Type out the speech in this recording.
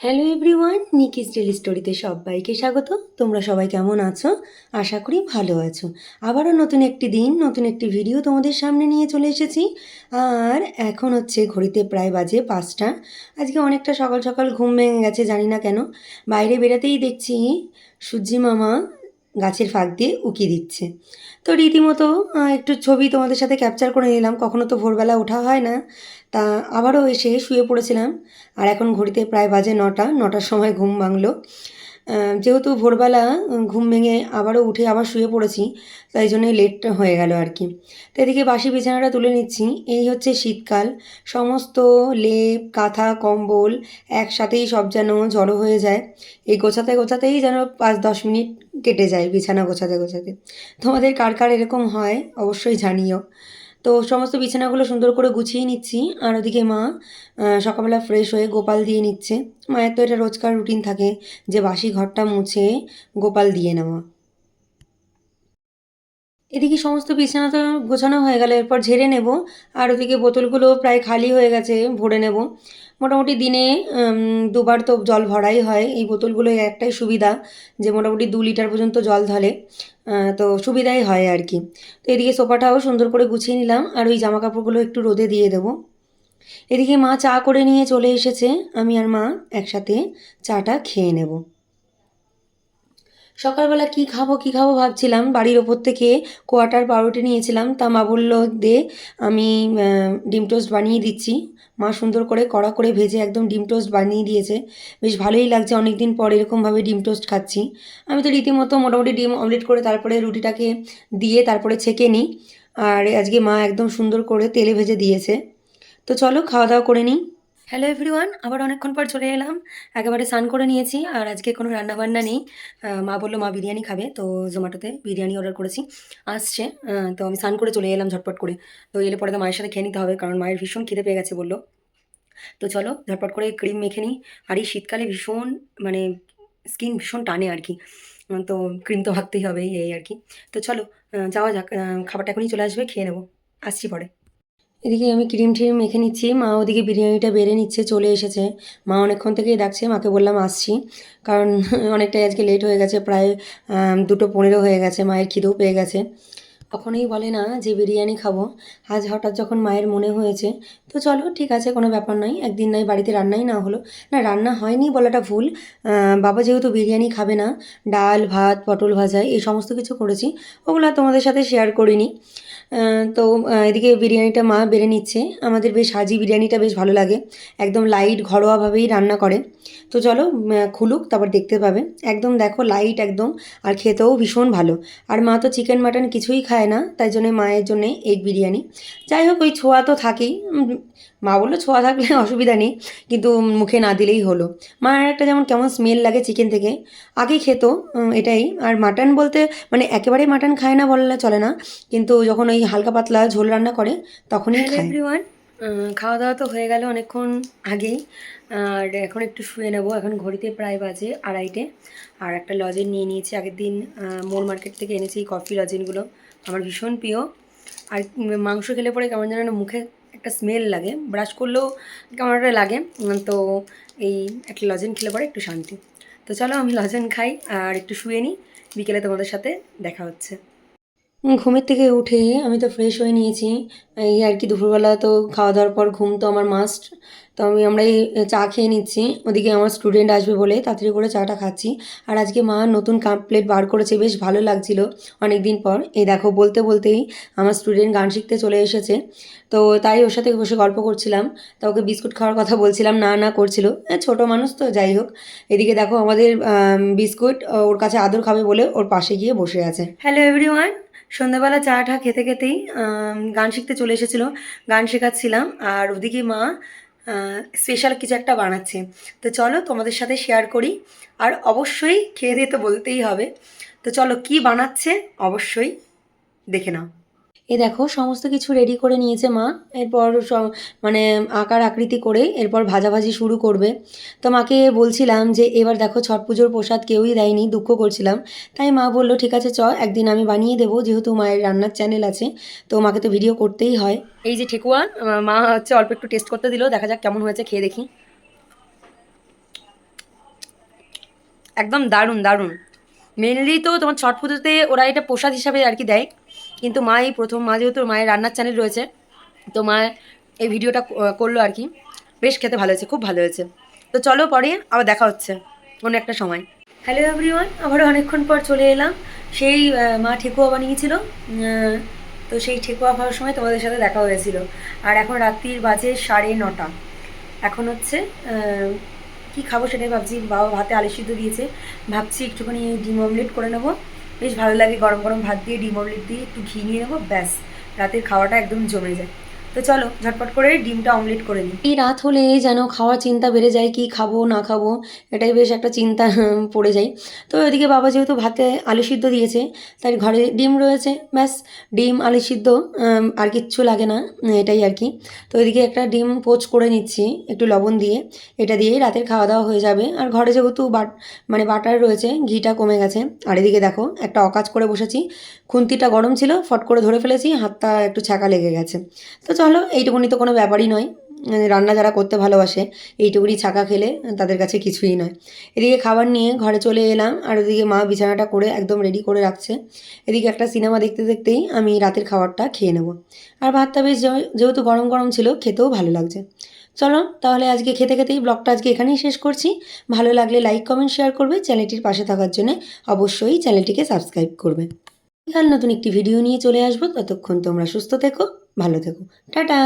Hello everyone নিকিস daily স্টোরিতে সবাইকে স্বাগত। তোমরা সবাই কেমন আছো? আশা করি ভালো আছো। আবারও নতুন একটি দিন, নতুন একটি ভিডিও তোমাদের সামনে নিয়ে চলে এসেছি। আর এখন হচ্ছে ঘড়িতে প্রায় বাজে পাঁচটা। আজকে অনেকটা সকাল সকাল ঘুম ভেঙে গেছে, জানি না কেন। বাইরে বেরাতেই দেখছি সূর্যি মামা গাছের ফাঁক দিয়ে উকি দিচ্ছে। তো রীতিমতো একটু ছবি তোমাদের সাথে ক্যাপচার করে নিলাম। কখনো তো ভোরবেলা ওঠা হয় না। তা আবারও এসে শুয়ে পড়েছিলাম। আর এখন ঘড়িতে প্রায় বাজে নটা, নটার সময় ঘুম ভাঙলো। যেহেতু ভোরবেলা ঘুম ভেঙে আবারও উঠে আবার শুয়ে পড়েছি, তাই জন্যই লেট হয়ে গেল আর কি। তো এদিকে বাসি বিছানাটা তুলে নিচ্ছি। এই হচ্ছে শীতকাল। সমস্ত লেপ, কাঁথা, কম্বল একসাথেই সব যেন জড়ো হয়ে যায়। এই গোছাতে গোছাতেই যেন পাঁচ দশ মিনিট কেটে যায় বিছানা গোছাতে গোছাতে। তোমাদের কার কার এরকম হয় অবশ্যই জানিও। তো সমস্ত বিছানাগুলো সুন্দর করে গুছিয়ে নিচ্ছি। আর ওদিকে মা সকালবেলা ফ্রেশ হয়ে গোপাল দিয়ে নিচ্ছে। মায়ের তো এটা রোজকার রুটিন থাকে যে বাসি ঘরটা মুছে গোপাল দিয়ে নেওয়া। এদিকে সমস্ত বিছানা তো গোছানো হয়ে গেল, এরপর ঝেড়ে নেব। আর ওদিকে বোতলগুলো প্রায় খালি হয়ে গেছে, ভরে নেব। মোটামুটি দিনে দুবার তো জল ভরাই হয়। এই বোতলগুলো একটাই সুবিধা যে মোটামুটি দু লিটার পর্যন্ত জল ধলে তো সুবিধাই হয় আর কি। তো এদিকে সোফাটাও সুন্দর করে গুছিয়ে নিলাম আর ওই জামা কাপড়গুলো একটু রোদে দিয়ে দেবো। এদিকে মা চা করে নিয়ে চলে এসেছে, আমি আর মা একসাথে চাটা খেয়ে নেব। সকালবেলা কি খাব কি খাব ভাবছিলাম। বাড়ির ওপর থেকে কোয়াটার পাউরুটি নিয়েছিলাম। তা মা বলল, দে, আমি ডিম টোস্ট বানিয়ে দিচ্ছি। মা সুন্দর করে কড়া করে ভেজে একদম ডিম টোস্ট বানিয়ে দিয়েছে। বেশ ভালোই লাগছে অনেক দিন পর এরকমভাবে ডিম টোস্ট খাচ্ছি। আমি তো রীতিমতো মোটামুটি ডিম অমলেট করে তারপরে রুটিটাকে দিয়ে তারপরে ছেঁকে নিই। আর আজকে মা একদম সুন্দর করে তেলে ভেজে দিয়েছে। তো চলো, খাওয়া দাওয়া করে নিই। হ্যালো এভরিওয়ান আবার অনেকক্ষণ পর চলে এলাম। একেবারে স্নান করে নিয়েছি, আর আজকে কোনো রান্নাবান্না নেই। মা বলল মা বিরিয়ানি খাবে, তো জোম্যাটোতে বিরিয়ানি অর্ডার করেছি। আসছে তো আমি স্নান করে চলে এলাম ঝটপট করে। তো এলে পরে তো মায়ের সাথে খেয়ে নিতে হবে, কারণ মায়ের ভীষণ খিদে পেয়ে গেছে বলল। তো চলো, ঝটপট করে ক্রিম মেখে নিই। আর এই শীতকালে ভীষণ মানে স্কিন ভীষণ টানে আর কি। তো ক্রিম তো মাখতেই হবে, এই আর কি। তো চলো যাওয়া যাক খাবারটা এখনই চলে আসবে, খেয়ে নেব। আসছি পরে। এদিকে আমি ক্রিম ট্রিম মেখে নিচ্ছি। মা ওদিকে বিরিয়ানিটা বেড়ে নিচ্ছে, চলে এসেছে। মা অনেকক্ষণ থেকেই ডাকছে, মাকে বললাম আসছি। কারণ অনেকটাই আজকে লেট হয়ে গেছে, প্রায় দুটো পনেরো হয়ে গেছে, মায়ের খিদেও পেয়ে গেছে। কখনোই বলে না যে বিরিয়ানি খাব। আজ হঠাৎ যখন মায়ের মনে হয়েছে, তো চলো ঠিক আছে, কোনো ব্যাপার নয় একদিন নয় বাড়িতে রান্নাই না হলো। না, রান্না হয়নি বলাটা ভুল। বাবা যেহেতু বিরিয়ানি খাবে না, ডাল, ভাত, পটল ভাজা, এই সমস্ত কিছু করেছি, ওগুলো তোমাদের সাথে শেয়ার করিনি। তো এদিকে বিরিয়ানিটা মা বেড়ে নিচ্ছে। আমাদের বেশ হাজি বিরিয়ানিটা বেশ ভালো লাগে। একদম লাইট ঘরোয়াভাবেই রান্না করে। তো চলো খুলুক, তারপর দেখতে পাবে। একদম দেখো লাইট একদম, আর খেতেও ভীষণ ভালো। আর মা তো চিকেন মাটন কিছুই খায় না, তাই জন্য মায়ের জন্যে এগ বিরিয়ানি। যাই হোক, ওই ছোঁয়া তো থাকেই। মা বলল ছোঁয়া থাকলে অসুবিধা নেই। কিন্তু মুখে না দিলেই হলো। মার একটা যেমন কেমন স্মেল লাগে চিকেন থেকে আগে খেত এটাই। আর মাটন বলতে মানে একেবারেই মাটন খায় না বললে চলে না। কিন্তু যখন ওই হালকা পাতলা ঝোল রান্না করে তখনই খায়। খাওয়া দাওয়া তো হয়ে গেল অনেকক্ষণ আগেই। আর এখন একটু শুয়ে নেব। এখন ঘড়িতে প্রায় বাজে আড়াইটে। আর একটা লজেন নিয়ে নিয়েছি। আগের দিন মোর মার্কেট থেকে এনেছি এই কফি লজেনগুলো আমার ভীষণ প্রিয়। আর মাংস খেলে পরে কেমন যেন মুখে একটা স্মেল লাগে ব্রাশ করলেও কেমন একটা লাগে। তো এই একটা লজেন খেলে পরে একটু শান্তি। তো চলো আমি লজেন খাই আর একটু শুয়ে নিই বিকেলে তোমাদের সাথে দেখা হচ্ছে। ঘুমের থেকে উঠে আমি তো ফ্রেশ হয়ে নিয়েছি। এই আর কি দুপুরবেলা তো খাওয়া দাওয়ার পর ঘুম তো আমার মাস্ট তো আমি আমরা এই চা খেয়ে নিচ্ছি। ওদিকে আমার স্টুডেন্ট আসবে বলে তাড়াতাড়ি করে চাটা খাচ্ছি। আর আজকে মা নতুন কাপ প্লেট বার করেছে বেশ ভালো লাগছিল অনেক দিন পর। এই দেখো বলতে বলতেই আমার স্টুডেন্ট গান শিখতে চলে এসেছে। তো তাই ওর সাথে বসে গল্প করছিলাম। তা ওকে বিস্কুট খাওয়ার কথা বলছিলাম না না করছিল। ছোট মানুষ তো যাই হোক। এদিকে দেখো আমাদের আম, বিস্কুট ওর কাছে আদর খাবে বলে ওর পাশে গিয়ে বসে আছে। হ্যালো এভরিওয়ান সন্ধ্যাবেলা চা টা খেতে খেতেই গান শিখতে চলে এসেছিল। গান শেখাচ্ছিলাম। আর ওদিকে মা স্পেশাল কিছু একটা বানাচ্ছে। তো চলো তোমাদের সাথে শেয়ার করি। আর অবশ্যই খেয়ে দিয়ে তো বলতেই হবে। তো চলো কি বানাচ্ছে? অবশ্যই দেখে নাও। এই দেখো, সমস্ত কিছু রেডি করে নিয়েছে মা। এরপর মানে আকার আকৃতি করে এরপর ভাজাভাজি শুরু করবে। তো মাকে বলছিলাম যে, এবার দেখো ছট পুজোর প্রসাদ কেউই দেয়নি, দুঃখ করছিলাম। তাই মা বলল, ঠিক আছে, চ, একদিন আমি বানিয়ে দেবো, যেহেতু মায়ের রান্নার চ্যানেল আছে, তো মাকে তো ভিডিও করতেই হয়। এই যে ঠেকুয়া মা হচ্ছে অল্প একটু টেস্ট করতে দিল, দেখা যাক কেমন হয়েছে, খেয়ে দেখি। একদম দারুণ দারুণ। মেনলি তো তোমার ছট পুজোতে ওরা এটা প্রসাদ হিসাবে আর কি দেয়। কিন্তু মা এই প্রথম, মা যেহেতু মায়ের রান্নার চ্যানেল রয়েছে, তো মা এই ভিডিওটা করল আর কি। বেশ খেতে ভালো হয়েছে, খুব ভালো হয়েছে। তো চলো পরে আবার দেখা হচ্ছে, অন্য একটা সময়। হ্যালো এভরিওয়ান আবারও অনেকক্ষণ পর চলে এলাম। সেই মা ঠেকুয়া বানিয়েছিল তো সেই ঠেকুয়া খাওয়ার সময় তোমাদের সাথে দেখা হয়েছিল। আর এখন রাত্রির বাজে সাড়ে নটা। এখন হচ্ছে কি খাব সেটাই ভাবছি, বাবা ভাতে আলু সিদ্ধ দিয়েছে। ভাবছি একটুখানি ডিম অমলেট করে নেব। বেশ ভালো লাগে গরম গরম ভাত দিয়ে, ডিম, অমলেট দিয়ে, একটু ঘি নিয়ে নেব, ব্যাস। রাতের খাওয়াটা একদম জমে যায়। তো চলো, ঝটপট করে ডিমটা অমলেট করে নিই। এই রাত হলে যেন খাওয়ার চিন্তা বেড়ে যায়, কি খাব, না খাব, এটাই বেশ একটা চিন্তা পড়ে যায়। তো ওইদিকে বাবা যেহেতু ভাতে আলু সিদ্ধ দিয়েছে, তাই ঘরে ডিম রয়েছে, ব্যাস, ডিম, আলু সিদ্ধ আর কিচ্ছু লাগে না, এটাই আর কি। তো ওইদিকে একটা ডিম পোচ করে নিচ্ছি, একটু লবণ দিয়ে, এটা দিয়েই রাতের খাওয়া দাওয়া হয়ে যাবে। আর ঘরে যেহেতু বাট মানে বাটার রয়েছে, ঘিটা কমে গেছে। আর এদিকে দেখো, একটা অকাজ করে বসেছি, খুন্তিটা গরম ছিল, ফট করে ধরে ফেলেছি, হাতটা একটু ছ্যাঁকা লেগে গেছে। তো চলো এইটুকুনি তো কোনো ব্যাপারই নয়। রান্না যারা করতে ভালোবাসে, এইটুকুনি ছাকা খেলে তাদের কাছে কিছুই নয়। এদিকে খাবার নিয়ে ঘরে চলে এলাম, আর ওদিকে মা বিছানাটা করে একদম রেডি করে রাখছে। এদিকে একটা সিনেমা দেখতে দেখতেই আমি রাতের খাবারটা খেয়ে নেব। আর ভাতটা বেশ যেহেতু গরম গরম ছিল, খেতেও ভালো লাগছে। চলো, তাহলে আজকে খেতে খেতেই ব্লগটা আজকে এখানেই শেষ করছি। ভালো লাগলে লাইক কমেন্ট শেয়ার করবে। চ্যানেলটির পাশে থাকার জন্য অবশ্যই চ্যানেলটিকে সাবস্ক্রাইব করবে। কাল নতুন একটি ভিডিও নিয়ে চলে আসব। ততক্ষণ তোমরা সুস্থ থেকো। ভালো থেকো। টাটা।